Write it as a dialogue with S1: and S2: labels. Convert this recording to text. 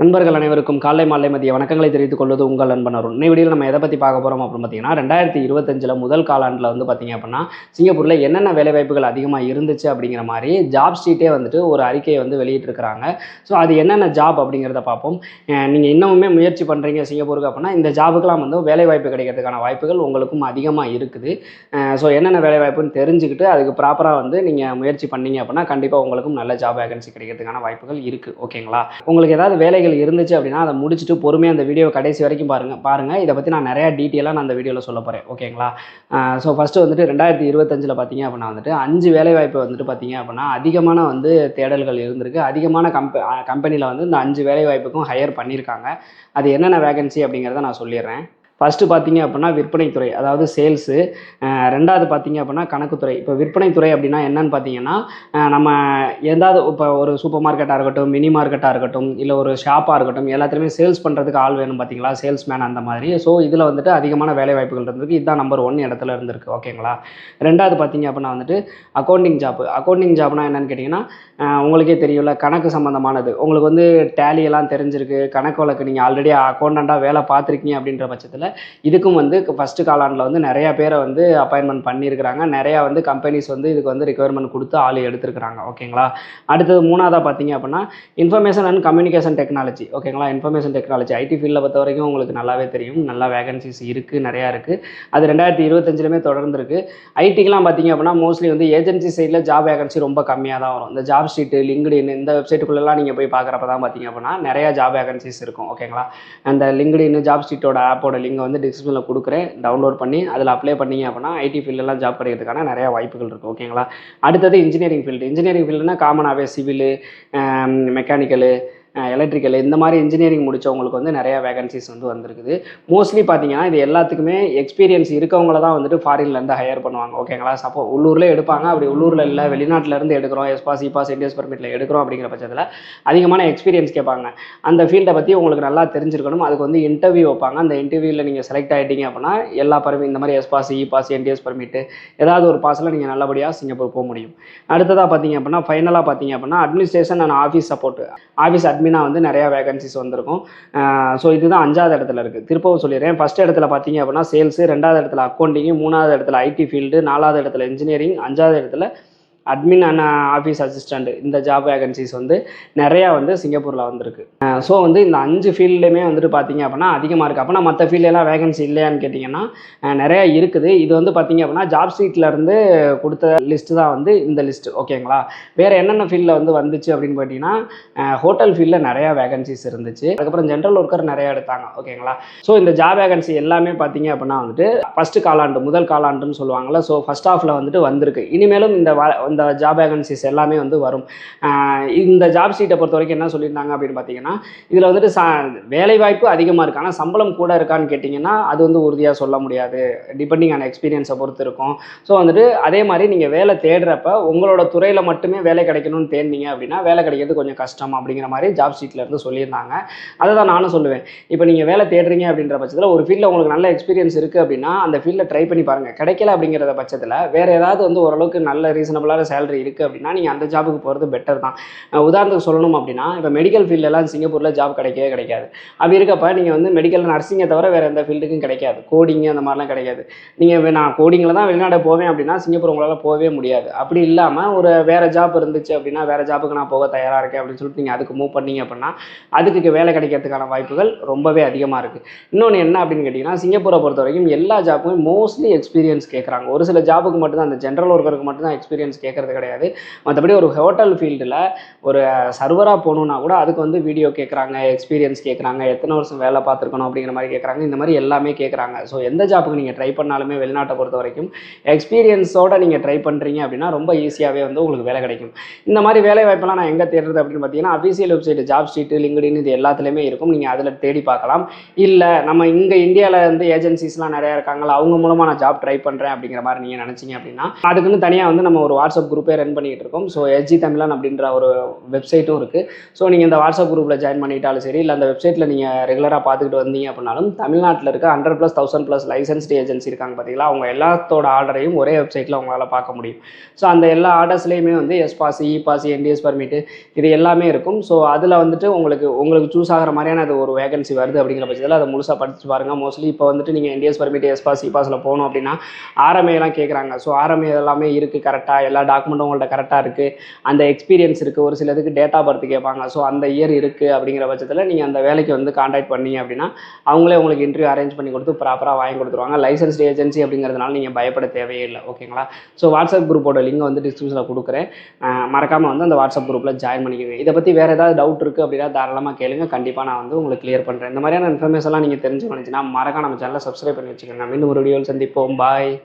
S1: நண்பர்கள் அனைவருக்கும் காலை மாலை மதிய வணக்கங்களை தெரிவித்துக் கொள்வது உங்கள் நண்பன் அருண். இந்த நம்ம எதை பற்றி பார்க்க போகிறோம் அப்படின்னு பார்த்தீங்கன்னா ரெண்டாயிரத்தி இருபத்தஞ்சில் முதல் காலாண்டில் வந்து பார்த்தீங்க அப்படின்னா சிங்கப்பூரில் என்னென்ன வேலைவாய்ப்புகள் அதிகமாக இருந்துச்சு அப்படிங்கிற மாதிரி ஜாப் ஸ்ட்ரீட்டே வந்துட்டு ஒரு அறிக்கையை வந்து வெளியிட்டிருக்கிறாங்க. ஸோ அது என்னென்ன ஜாப் அப்படிங்கிறத பார்ப்போம். நீங்கள் இன்னமுமே முயற்சி பண்ணுறீங்க சிங்கப்பூருக்கு அப்படின்னா இந்த ஜாபுக்கெலாம் வந்து வேலைவாய்ப்பு கிடைக்கிறதுக்கான வாய்ப்புகள் உங்களுக்கும் அதிகமாக இருக்குது. ஸோ என்னென்ன வேலைவாய்ப்புன்னு தெரிஞ்சுக்கிட்டு அதுக்கு ப்ராப்பராக வந்து நீங்கள் முயற்சி பண்ணீங்க அப்படின்னா கண்டிப்பாக உங்களுக்கும் நல்ல ஜாப் வேகன்சி கிடைக்கிறதுக்கான வாய்ப்புகள் இருக்குது ஓகேங்களா உங்களுக்கு ஏதாவது வேலைகள் இருந்துச்சு அப்படின்னா அதை முடிச்சுட்டு பொறுமையாக அந்த வீடியோ கடைசி வரைக்கும் பாருங்கள் பாருங்கள் இதை பற்றி நான் நிறையா டீட்டெயிலாக நான் அந்த வீடியோவில் சொல்ல போகிறேன் ஓகேங்களா ஸோ ஃபஸ்ட்டு வந்துட்டு ரெண்டாயிரத்தி இருபத்தஞ்சில் பார்த்தீங்க அப்படின்னா வந்துட்டு அஞ்சு வேலைவாய்ப்பு வந்துட்டு பார்த்தீங்க அப்படின்னா அதிகமான வந்து தேடல்கள் இருந்திருக்கு. அதிகமான கம்ப கம்பெனியில் வந்து இந்த அஞ்சு வேலைவாய்ப்புக்கும் ஹையர் பண்ணியிருக்காங்க அது என்னென்ன வேகன்சி அப்படிங்கிறத நான் சொல்லிடுறேன். ஃபஸ்ட்டு பார்த்தீங்க அப்படின்னா விற்பனைத்துறை அதாவது சேல்ஸு ரெண்டாவது பார்த்தீங்க அப்படின்னா கணக்குத்துறை. இப்போ விற்பனைத்துறை அப்படின்னா என்னன்னு பார்த்தீங்கன்னா நம்ம எதாவது இப்போ ஒரு சூப்பர் மார்க்கெட்டாக இருக்கட்டும் மினி மார்க்கெட்டாக இருக்கட்டும் இல்லை ஒரு ஷாப்பாக இருக்கட்டும் எல்லாத்துலேயுமே சேல்ஸ் பண்ணுறதுக்கு ஆள் வேணும் பார்த்தீங்களா? சேல்ஸ்மேன் அந்த மாதிரி. ஸோ இதில் வந்துட்டு அதிகமான வேலை வாய்ப்புகள் இருந்திருக்கு. இதுதான் நம்பர் ஒன் இடத்துல இருந்திருக்கு. ஓகேங்களா ரெண்டாவது பார்த்தீங்க அப்படின்னா வந்துட்டு அக்கௌண்டிங் ஜாப் அக்கௌண்டிங் ஜாப்னா என்னன்னு கேட்டிங்கன்னா உங்களுக்கே தெரியல கணக்கு சம்மந்தமானது உங்களுக்கு வந்து டேலியெல்லாம் தெரிஞ்சிருக்கு. கணக்கு வழக்கு நீங்கள் ஆல்ரெடி அக்கௌண்டண்ட்டாக வேலை பார்த்துருக்கீங்க அப்படின்ற பட்சத்தில் இதுக்கும் வந்து ஃபஸ்ட்டு காலாண்டில் வந்து நிறையா பேரை வந்து அப்பாயின்மெண்ட் பண்ணியிருக்கிறாங்க. நிறையா வந்து கம்பெனிஸ் வந்து இதுக்கு வந்து ரிக்குவயர்மெண்ட் கொடுத்து ஆள் எடுத்துருக்குறாங்க. ஓகேங்களா? அடுத்தது மூணாவதாக பார்த்தீங்க அப்படின்னா இன்ஃபர்மேஷன் அண்ட் கம்யூனிகேஷன் டெக்னாலஜி ஓகேங்களா? இன்ஃபர்மேஷன் டெக்னாலஜி ஐடி ஃபீல்டில் பொறுத்த வரைக்கும் உங்களுக்கு நல்லாவே தெரியும். நல்லா வேகன்சிஸ் இருக்குது நிறையா இருக்குது அது ரெண்டாயிரத்தி இருபத்தஞ்சிலுமே தொடர்ந்துருக்கு. ஐடிக்கெலாம் பார்த்தீங்க அப்படின்னா மோஸ்ட்லி வந்து ஏஜென்சி சைடில் ஜாப் வேகன்சி ரொம்ப கம்மியாக தான் வரும். இந்த ஜாப் ஷீட்டு லிங்க்டின் இந்த வெப்சைட்டுக்குள்ளெல்லாம் நீங்கள் போய் பார்க்குறப்ப தான் பார்த்தீங்க அப்படின்னா நிறையா ஜாப் வேகன்சிஸ் இருக்கும். ஓகேங்களா? அந்த லிங்க்டின் ஜாப் ஷீட்டோட ஆப்போட லிங்க் வந்து டிஸ்கிரிப்ஷனில் கொடுக்குறேன். டவுன்லோட் பண்ணி அதில் அப்ளை பண்ணீங்க அப்படின்னா ஐடி ஃபீல்டெலாம் ஜாப் கிடைக்கிறதுக்கான நிறையா வாய்ப்புகள் இருக்குது ஓகேங்களா அடுத்தது இன்ஜினியரிங் ஃபீல்டு இன்ஜினியரிங் ஃபீல்டுனா காமனாகவே சிவிலு மெக்கானிக்கலு எலக்ட்ரிக்கல் இந்த மாதிரி இன்ஜினியரிங் முடிச்சவங்களுக்கு வந்து நிறையா வேகன்சிஸ் வந்து வந்திருக்குது. மோஸ்ட்லி பார்த்தீங்கன்னா இது எல்லாத்துக்குமே எக்ஸ்பீரியன்ஸ் இருக்கவங்கள தான் வந்துட்டு ஃபாரின்லேருந்து ஹையர் பண்ணுவாங்க. ஓகேங்களா சப்போ உள்ளூரில் எடுப்பாங்க. அப்படி உள்ளூரில் இல்லை வெளிநாட்டிலேருந்து எடுக்கிறோம். எஸ்பாஸ் இபாஸ் இண்டியஸ் பர்மிட்டில் எடுக்கிறோம் அப்படிங்கிற பட்சத்தில் அதிகமான எக்ஸ்பீரியன்ஸ் கேட்பாங்க. அந்த ஃபீல்டை பற்றி உங்களுக்கு நல்லா தெரிஞ்சிருக்கணும். அதுக்கு வந்து இன்டர்வியூ வைப்பாங்க. அந்த இன்டர்வியூவில் நீங்கள் செலக்ட் ஆகிட்டீங்க அப்படின்னா எல்லா பர்மி இந்த மாதிரி எஸ்பாஸ் இபாஸ் என்டிஎஸ் பர்மிட்டு ஏதாவது ஒரு பாஸில் நீங்கள் நல்லபடியாக சிங்கப்பூர் போக முடியும். அடுத்ததாக பார்த்தீங்க அப்படின்னா ஃபைனலாக பார்த்தீங்க அப்படின்னா administration and office support office அட்மினாக வந்து நிறையா வேகன்சிஸ் வந்திருக்கும். ஸோ இதுதான் அஞ்சாவது இடத்துல இருக்குது திருப்பவும் சொல்லிடுறேன். ஃபஸ்ட் இடத்துல பார்த்தீங்க அப்படின்னா சேல்ஸு ரெண்டாவது இடத்துல அக்கௌண்டிங்கு மூணாவது இடத்துல ஐடி ஃபீல்டு நாலாவது இடத்துல இன்ஜினியரிங் அஞ்சாவது இடத்துல அட்மின் அண்ட் ஆஃபீஸ் அசிஸ்டண்ட் இந்த ஜாப் வேகன்சிஸ் வந்து நிறையா வந்து சிங்கப்பூரில் வந்திருக்கு. ஸோ வந்து இந்த அஞ்சு ஃபீல்டுமே வந்துட்டு பார்த்தீங்க அப்படின்னா அதிகமாக இருக்குது அப்போனா மற்ற ஃபீல்டெல்லாம் வேகன்சி இல்லையான்னு கேட்டிங்கன்னா நிறையா இருக்குது. இது வந்து பார்த்தீங்க அப்படின்னா ஜாப் இருந்து கொடுத்த லிஸ்ட்டு தான் வந்து இந்த லிஸ்ட்டு ஓகேங்களா வேறு என்னென்ன ஃபீல்டில் வந்து வந்துச்சு அப்படின்னு பார்த்தீங்கன்னா ஹோட்டல் ஃபீல்டில் நிறையா வேகன்சிஸ் இருந்துச்சு. அதுக்கப்புறம் ஜென்ரல் ஒர்க்கர் நிறையா எடுத்தாங்க ஓகேங்களா ஸோ இந்த ஜாப் வேகன்சி எல்லாமே பார்த்தீங்க அப்படின்னா வந்துட்டு ஃபஸ்ட்டு காலாண்டு முதல் காலாண்டுன்னு சொல்லுவாங்கள்ல ஸோ ஃபஸ்ட் ஆஃபில் வந்துட்டு வந்திருக்கு. இனிமேலும் இந்த அந்த இந்த ஜாப் வேகன்சிஸ் எல்லாமே வந்து வரும். இந்த ஜாப் சீட்டை பொறுத்த வரைக்கும் என்ன சொல்லியிருந்தாங்க அப்படின்னு பார்த்தீங்கன்னா இதில் வந்துட்டு ச வேலைவாய்ப்பு அதிகமாக இருக்கு. ஆனால் சம்பளம் கூட இருக்கான்னு கேட்டிங்கன்னா அது வந்து உறுதியாக சொல்ல முடியாது. டிபெண்டிங் ஆன எக்ஸ்பீரியன்ஸை பொறுத்து இருக்கும். ஸோ வந்துட்டு அதே மாதிரி நீங்கள் வேலை தேடுறப்ப உங்களோட துறையில் மட்டுமே வேலை கிடைக்கணும்னு தேடினீங்க அப்படின்னா வேலை கிடைக்கிறது கொஞ்சம் கஷ்டம் அப்படிங்கிற மாதிரி ஜாப் ஷீட்டில் இருந்து சொல்லியிருந்தாங்க. அதை தான் நானும் சொல்லுவேன். இப்போ நீங்கள் வேலை தேடுறீங்க அப்படின்ற பட்சத்தில் ஒரு ஃபீல்டில் உங்களுக்கு நல்ல எக்ஸ்பீரியன்ஸ் இருக்குது அப்படின்னா அந்த ஃபீல்டில் ட்ரை பண்ணி பாருங்கள் கிடைக்கல அப்படிங்கிற பட்சத்தில் வேறு ஏதாவது வந்து ஓரளவுக்கு நல்ல ரீசனபிளான சேலரி இருக்குது அப்படின்னா நீங்கள் அந்த ஜாபுக்கு போகிறது பெட்டர் தான். உதாரணத்துக்கு சொல்லணும் அப்படின்னா இப்போ மெடிக்கல் ஃபீல்டெல்லாம் சிங்கப்பூரில் ஜாப் கிடைக்கவே கிடைக்காது. அப்படி இருக்கப்ப நீங்கள் வந்து மெடிக்கல் நர்சிங்கை தவிர வேறு எந்த ஃபீல்டுக்கும் கிடைக்காது. கோடிங் அந்த மாதிரிலாம் கிடைக்காது. நீங்கள் நான் கோடிங்கில் தான் வெளிநாடு போவேன் அப்படின்னா சிங்கப்பூர் உங்களால் போகவே முடியாது. அப்படி இல்லாமல் ஒரு வேறு ஜாப் இருந்துச்சு அப்படின்னா வேறு ஜாப்புக்கு நான் போக தயாராக இருக்கேன் அப்படின்னு சொல்லிட்டு நீங்கள் அதுக்கு மூவ் பண்ணீங்க அப்படின்னா அதுக்கு வேலை கிடைக்கிறதுக்கான வாய்ப்புகள் ரொம்பவே அதிகமாக இருக்குது இன்னொன்று என்ன அப்படின்னு கேட்டிங்கன்னா சிங்கப்பூரை பொறுத்த வரைக்கும் எல்லா ஜாப்புமே மோஸ்ட்லி எக்ஸ்பீரியன்ஸ் கேட்குறாங்க ஒரு சில ஜாபுக்கு மட்டும்தான் அந்த ஜென்ரல் ஒர்க்கருக்கு மட்டும்தான் எக்ஸ்பீரியன்ஸ் கேட்கறது கிடையாது. மற்றபடி ஒரு ஹோட்டல் ஃபீல்டில் ஒரு சர்வராக போகணுன்னா கூட அதுக்கு வந்து வீடியோ கேட்குறாங்க எக்ஸ்பீரியன்ஸ் கேட்குறாங்க எத்தனை வருஷம் வேலை பார்த்துருக்கணும் அப்படிங்கிற மாதிரி கேட்குறாங்க இந்த மாதிரி எல்லாமே கேட்குறாங்க ஸோ எந்த ஜாப்புக்கு நீங்கள் ட்ரை பண்ணாலுமே வெளிநாட்டை பொறுத்த வரைக்கும் எக்ஸ்பீரியன்ஸோட நீங்கள் ட்ரை பண்ணுறீங்க அப்படின்னா ரொம்ப ஈஸியாகவே வந்து உங்களுக்கு வேலை கிடைக்கும். இந்த மாதிரி வேலை வாய்ப்பெல்லாம் நான் எங்கே தேடுறது அப்படின்னு பார்த்தீங்கன்னா official website job street LinkedIn இது எல்லாத்துலேயுமே இருக்கும். நீங்கள் அதில் தேடி பார்க்கலாம். இல்லை நம்ம இங்கே இந்தியாவில் வந்து ஏஜென்சிஸ்லாம் நிறையா இருக்காங்களா அவங்க மூலமாக நான் ஜாப் ட்ரை பண்ணுறேன் அப்படிங்கிற மாதிரி நீங்கள் நினச்சிங்க அப்படின்னா அதுக்குன்னு தனியாக வந்து நம்ம ஒரு வாட்ஸ்அப் வாட்ஸ்அப் குரூப்பே ரன் பண்ணிகிட்டு இருக்கோம் ஸோ எஸ்ஜி தமிழன் அப்படின்ற ஒரு வெப்சைட்டும் இருக்குது ஸோ நீங்கள் இந்த வாட்ஸ்அப் குரூப்பில் ஜாயின் பண்ணிட்டாலும் சரி இல்லை அந்த வெப்சைட்டில் நீங்கள் ரெகுலராக பார்த்துக்கிட்டு வந்தீங்க அப்படின்னாலும் தமிழ்நாட்டில் இருக்க hundred plus thousand plus licensed agency இருக்காங்க பார்த்தீங்களா அவங்க எல்லாத்தோட ஆர்டரையும் ஒரே வெப்சைட்டில் உங்களால் பார்க்க முடியும். ஸோ அந்த எல்லா ஆர்டர்ஸ்லேயுமே வந்து S pass E pass NTS permit இது எல்லாமே இருக்கும். ஸோ அதில் வந்துட்டு உங்களுக்கு உங்களுக்கு சூஸ் ஆகிற மாதிரியான அது ஒரு வேகன்சி வருது அப்படிங்கிற பட்சத்தில் அதை முழுசாக படிச்சு பாருங்கள் மோஸ்ட்லி இப்போ வந்துட்டு நீங்கள் NTS permit S pass E பாஸில் போகணும் அப்படின்னா ஆர்எம்ஏலாம் கேட்குறாங்க ஸோ ஆர்எம்ஏ எல்லாமே இருக்குது கரெக்டாக எல்லா டாக்குமெண்ட்டும் உங்கள்ட்ட கரெக்டாக இருக்குது அந்த எக்ஸ்பீரியன்ஸ் இருக்குது ஒரு சிலதுக்கு டேட் ஆஃப் பர்த் கேட்பாங்க. ஸோ அந்த இயர் இருக்குது அப்படிங்கிற பட்சத்தில் நீங்கள் அந்த வேலைக்கு வந்து காண்டாக்ட் பண்ணீங்க அப்படின்னா அவங்களே உங்களுக்கு இன்டர்வியூ அரேஞ்ச் பண்ணி கொடுத்து ப்ராப்பராக வாங்கி கொடுத்துருவாங்க. லைசன்ஸ்டு ஏஜென்சி அப்படிங்கிறதுனால நீங்கள் பயப்பட தேவையே இல்லை ஓகேங்களா ஸோ வாட்ஸ்அப் குரூப்போட லிங்க் வந்து டிஸ்கிரிப்ஷனில் கொடுக்குறேன். மறக்காமல் வந்து அந்த வாட்ஸ்அப் குரூப்பில் ஜாயின் பண்ணிக்கோங்க. இதை பற்றி வேறு ஏதாவது டவுட் இருக்குது அப்படின்னா தாராளமாக கேளுங்க. கண்டிப்பாக நான் வந்து உங்களுக்கு கிளியர் பண்ணுறேன் இந்த மாதிரியான இன்ஃபர்மேஷன்லாம் நீங்கள் தெரிஞ்சு வந்துச்சுன்னா மறக்காம நம்ம சேனலை சப்ஸ்கிரைப் பண்ணி வச்சுக்கோங்க. மீண்டும் ஒரு வீடியோவில் சந்திப்போம். பாய்